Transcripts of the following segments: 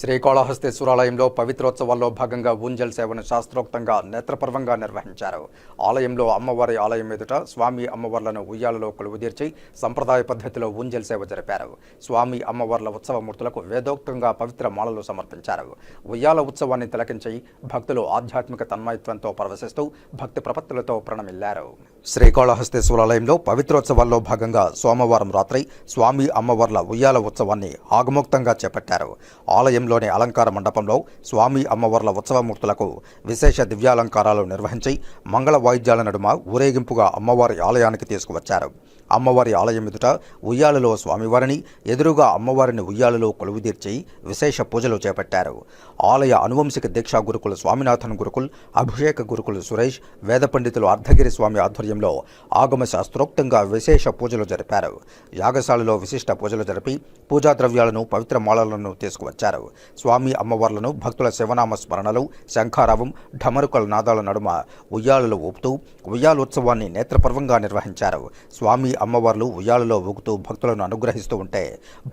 శ్రీకాళహస్తీశ్వరాలయంలో పవిత్రోత్సవాల్లో భాగంగా ఊంజల్ సేవను శాస్త్రోక్తంగా నేత్రపర్వంగా నిర్వహించారు. ఆలయంలో అమ్మవారి ఆలయం ఎదుట స్వామి అమ్మవార్లను ఉయ్యాలలో కొలువుదీర్చి సంప్రదాయ పద్ధతిలో ఊంజల్ సేవ జరిపారు. స్వామి అమ్మవార్ల ఉత్సవమూర్తులకు వేదోక్తంగా పవిత్ర మాలలు సమర్పించారు. ఉయ్యాల ఉత్సవాన్ని తిలకించి భక్తులు ఆధ్యాత్మిక తన్మయత్వంతో పరవశిస్తూ భక్తి ప్రపత్తులతో ప్రణమిల్లారు. శ్రీకాళహస్తీశ్వరాలయంలో పవిత్రోత్సవాల్లో భాగంగా సోమవారం రాత్రి స్వామి అమ్మవార్ల ఉయ్యాల ఉత్సవాన్ని ఆగమోక్తంగా చేపట్టారు. ఆలయంలోని అలంకార మండపంలో స్వామి అమ్మవార్ల ఉత్సవమూర్తులకు విశేష దివ్యాలంకారాలు నిర్వహించి మంగళ వాయిద్యాల నడుమ ఊరేగింపుగా అమ్మవారి ఆలయానికి తీసుకువచ్చారు. అమ్మవారి ఆలయం ఎదుట ఉయ్యాలలో స్వామివారిని ఎదురుగా అమ్మవారిని ఉయ్యాలలో కొలువుదీర్చి విశేష పూజలు చేపట్టారు. ఆలయ అనువంశిక దీక్షా గురుకుల స్వామినాథన్ గురుకుల్ అభిషేక గురుకులు సురేష్ వేద పండితులు అర్ధగిరి స్వామి ఆధ్వర్యంలో ఆగమ శాస్త్రోక్తంగా విశేష పూజలు జరిపారు. యాగశాలలో విశిష్ట పూజలు జరిపి పూజా ద్రవ్యాలను పవిత్ర మాలలను తీసుకువచ్చారు. స్వామి అమ్మవార్లను భక్తుల శివనామ స్మరణలు శంఖారావం ఢమరుకల నాదాల నడుమ ఉయ్యాలలో ఊపుతూ ఉయ్యాలోత్సవాన్ని నేత్రపర్వంగా నిర్వహించారు. స్వామి అమ్మవార్లు ఉయ్యాలలో ఊగుతూ భక్తులను అనుగ్రహిస్తూ ఉంటే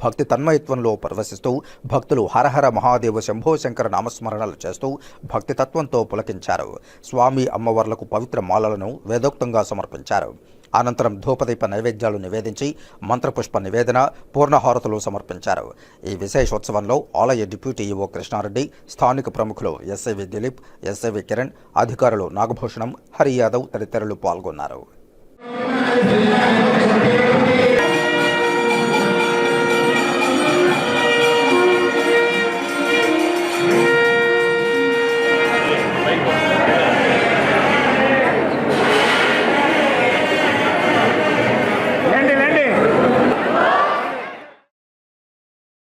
భక్తి తన్మయత్వంలో పరవశిస్తూ భక్తులు హరహర మహాదేవ శంభో శంకర నామస్మరణలు చేస్తూ భక్తి తత్వంతో పులకించారు. స్వామి అమ్మవార్లకు పవిత్ర మాలలను వేదోక్తంగా సమర్పించారు. అనంతరం ధూపదీప నైవేద్యాలు నివేదించి మంత్రపుష్ప నివేదన పూర్ణహారతులు సమర్పించారు. ఈ విశేషోత్సవంలో ఆలయ డిప్యూటీ ఈవో కృష్ణారెడ్డి స్థానిక ప్రముఖులు ఎస్ఐవి దిలీప్ ఎస్ఐవి కిరణ్ అధికారులు నాగభూషణం హరి యాదవ్ తదితరులు పాల్గొన్నారు. Thank